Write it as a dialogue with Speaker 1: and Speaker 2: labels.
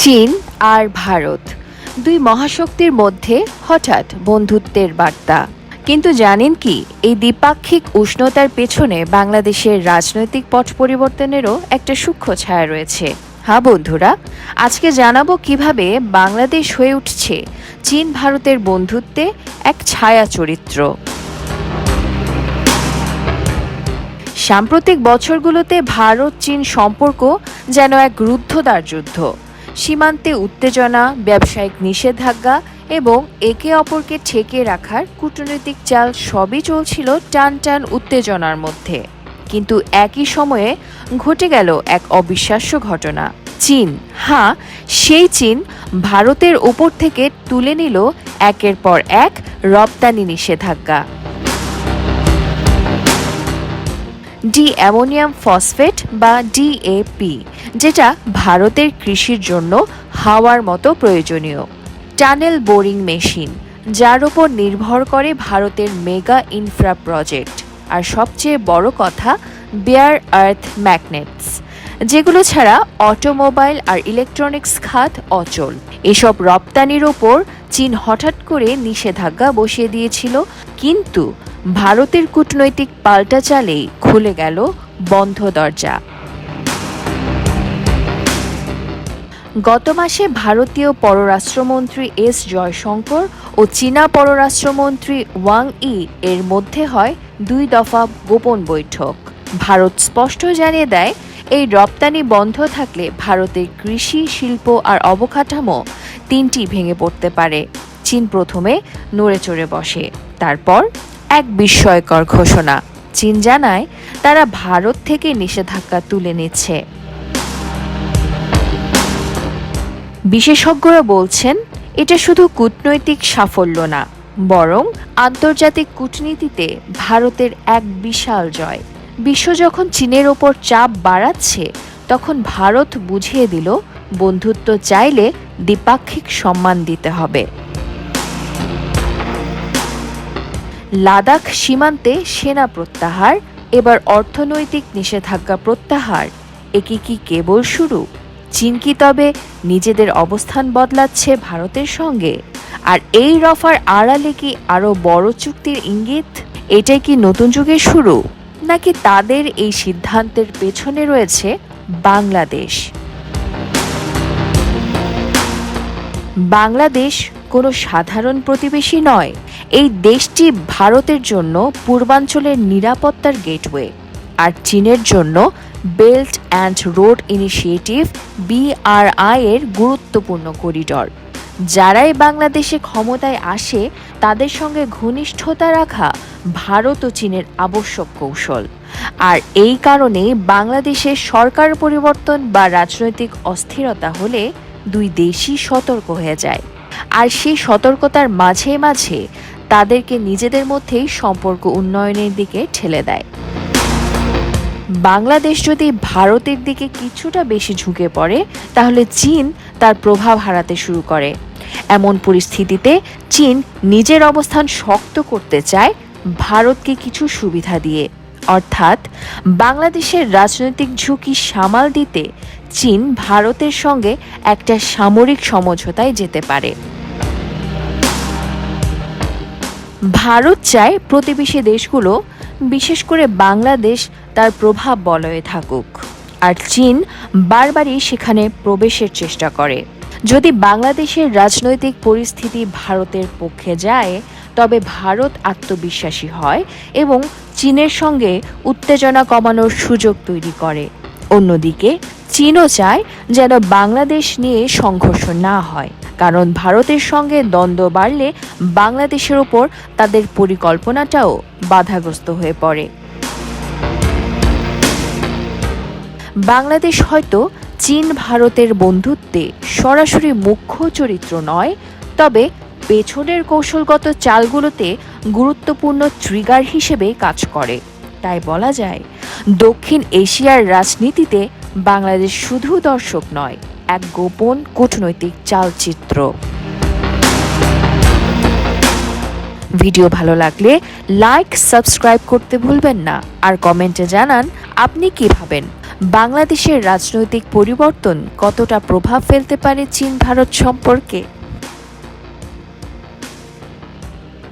Speaker 1: চীন আর ভারত, দুই মহাশক্তির মধ্যে হঠাৎ বন্ধুত্বের বার্তা। কিন্তু জানেন কি, এই দ্বিপাক্ষিক উষ্ণতার পেছনে বাংলাদেশের রাজনৈতিক পট পরিবর্তনেরও একটা সূক্ষ্ম ছায়া রয়েছে। হ্যাঁ বন্ধুরা, আজকে জানাব কীভাবে বাংলাদেশ হয়ে উঠছে চীন ভারতের বন্ধুত্বে এক ছায়া চরিত্র। সাম্প্রতিক বছরগুলোতে ভারত চীন সম্পর্ক যেন এক রুদ্ধদ্বার যুদ্ধ। সীমান্তে উত্তেজনা, ব্যবসায়িক নিষেধাজ্ঞা এবং একে অপরকে ঠেকে রাখার কূটনৈতিক চাল সবই চলছিল টান টান উত্তেজনার মধ্যে। কিন্তু একই সময়ে ঘটে গেল এক অবিশ্বাস্য ঘটনা। চীন হ্যাঁ সেই চীন ভারতের ওপর থেকে তুলে নিল একের পর এক রপ্তানি নিষেধাজ্ঞা। ডি অ্যামোনিয়াম ফসফেট বা ডিএপি, যেটা ভারতের কৃষির জন্য হাওয়ার মতো প্রয়োজনীয়। টানেল বোরিং মেশিন, যার উপর নির্ভর করে ভারতের মেগা ইনফ্রা প্রজেক্ট। আর সবচেয়ে বড় কথা বেয়ার আর্থ ম্যাগনেটস যেগুলো ছাড়া অটোমোবাইল আর ইলেকট্রনিক্স খাত অচল। এসব রপ্তানির ওপর চীন হঠাৎ করে নিষেধাজ্ঞা বসিয়ে দিয়েছিল, কিন্তু ভারতের কূটনৈতিক পাল্টা চালেই খুলে গেল বন্ধ দরজা। গত মাসে ভারতীয় পররাষ্ট্রমন্ত্রী এস জয়শঙ্কর ও চীনা পররাষ্ট্রমন্ত্রী ওয়াং ই এর মধ্যে হয় দুই দফা গোপন বৈঠক। ভারত স্পষ্ট জানিয়ে দেয়, এই রপ্তানি বন্ধ থাকলে ভারতের কৃষি, শিল্প আর অবকাঠামো তিনটি ভেঙে পড়তে পারে। চীন প্রথমে নড়ে চড়ে বসে, তারপর এক বিস্ময়কর ঘোষণা। চীন জানায় তারা ভারত থেকে নিষেধাজ্ঞা তুলে নিচ্ছে। বিশেষজ্ঞরা বলছেন, এটা শুধু কূটনৈতিক সাফল্য না, বরং আন্তর্জাতিক কূটনীতিতে ভারতের এক বিশাল জয়। বিশ্ব যখন চীনের ওপর চাপ বাড়াচ্ছে, তখন ভারত বুঝিয়ে দিল, বন্ধুত্ব চাইলে দ্বিপাক্ষিক সম্মান দিতে হবে। লাদাখ সীমান্তে সেনা প্রত্যাহার, এবার অর্থনৈতিক নিষেধাজ্ঞা প্রত্যাহার। একে কি কেবল শুরু? চীন কি তবে নিজেদের অবস্থান বদলাচ্ছে ভারতের সঙ্গে? আর এই রফার আড়ালে কি আরও বড় চুক্তির ইঙ্গিত? এটাই কি নতুন যুগের শুরু? নাকি তাদের এই সিদ্ধান্তের পেছনে রয়েছে বাংলাদেশ? বাংলাদেশ কোনো সাধারণ প্রতিবেশী নয়। এই দেশটি ভারতের জন্য পূর্বাঞ্চলের নিরাপত্তার গেটওয়ে আর চীনের জন্য belt and road initiative BRI এর গুরুত্বপূর্ণ করিডর। যারাই বাংলাদেশে ক্ষমতায় আসে, তাদের সঙ্গে ঘনিষ্ঠতা রাখা ভারত ও চীনের আবশ্যক কৌশল। আর এই কারণে বাংলাদেশে সরকার পরিবর্তন বা রাজনৈতিক অস্থিরতা হলে দুই দেশই সতর্ক হয়ে যায়। আর সেই সতর্কতার মাঝে মাঝে তাদেরকে নিজেদের মধ্যেই সম্পর্ক উন্নয়নের দিকে ঠেলে দেয়। বাংলাদেশ যদি ভারতের দিকে কিছুটা বেশি ঝুঁকে পড়ে, তাহলে চীন তার প্রভাব হারাতে শুরু করে। এমন পরিস্থিতিতে চীন নিজের অবস্থান শক্ত করতে চায় ভারতকে কিছু সুবিধা দিয়ে। অর্থাৎ বাংলাদেশের রাজনৈতিক ঝুঁকি সামাল দিতে চীন ভারতের সঙ্গে একটা সামরিক সমঝোতায় যেতে পারে। ভারত চায় প্রতিবেশী দেশগুলো, বিশেষ করে বাংলাদেশ, তার প্রভাব বলয়ে থাকুক। আর চীন বারবারই সেখানে প্রবেশের চেষ্টা করে। যদি বাংলাদেশের রাজনৈতিক পরিস্থিতি ভারতের পক্ষে যায়, তবে ভারত আত্মবিশ্বাসী হয় এবং চীনের সঙ্গে উত্তেজনা কমানোর সুযোগ তৈরি করে। অন্যদিকে, চীনও চায় যেন বাংলাদেশ নিয়ে সংঘর্ষ না হয়। কারণ ভারতের সঙ্গে দ্বন্দ্ব বাড়লে বাংলাদেশের ওপর তাদের পরিকল্পনাটাও বাধাগ্রস্ত হয়ে পড়ে। বাংলাদেশ হয়তো চীন ভারতের বন্ধুত্বে সরাসরি মুখ্য চরিত্র নয়, তবে পেছনের কৌশলগত চালগুলোতে গুরুত্বপূর্ণ ট্রিগার হিসেবে কাজ করে। তাই বলা যায়, দক্ষিণ এশিয়ার রাজনীতিতে বাংলাদেশ শুধু দর্শক নয় এক গোপন কূটনৈতিক চালচিত্র। ভিডিও ভালো লাগলে লাইক, সাবস্ক্রাইব করতে ভুলবেন না। আর কমেন্টে জানান, আপনি কি ভাবেন? বাংলাদেশের রাজনৈতিক পরিবর্তন কতটা প্রভাব ফেলতে পারে চীন ভারত সম্পর্কে?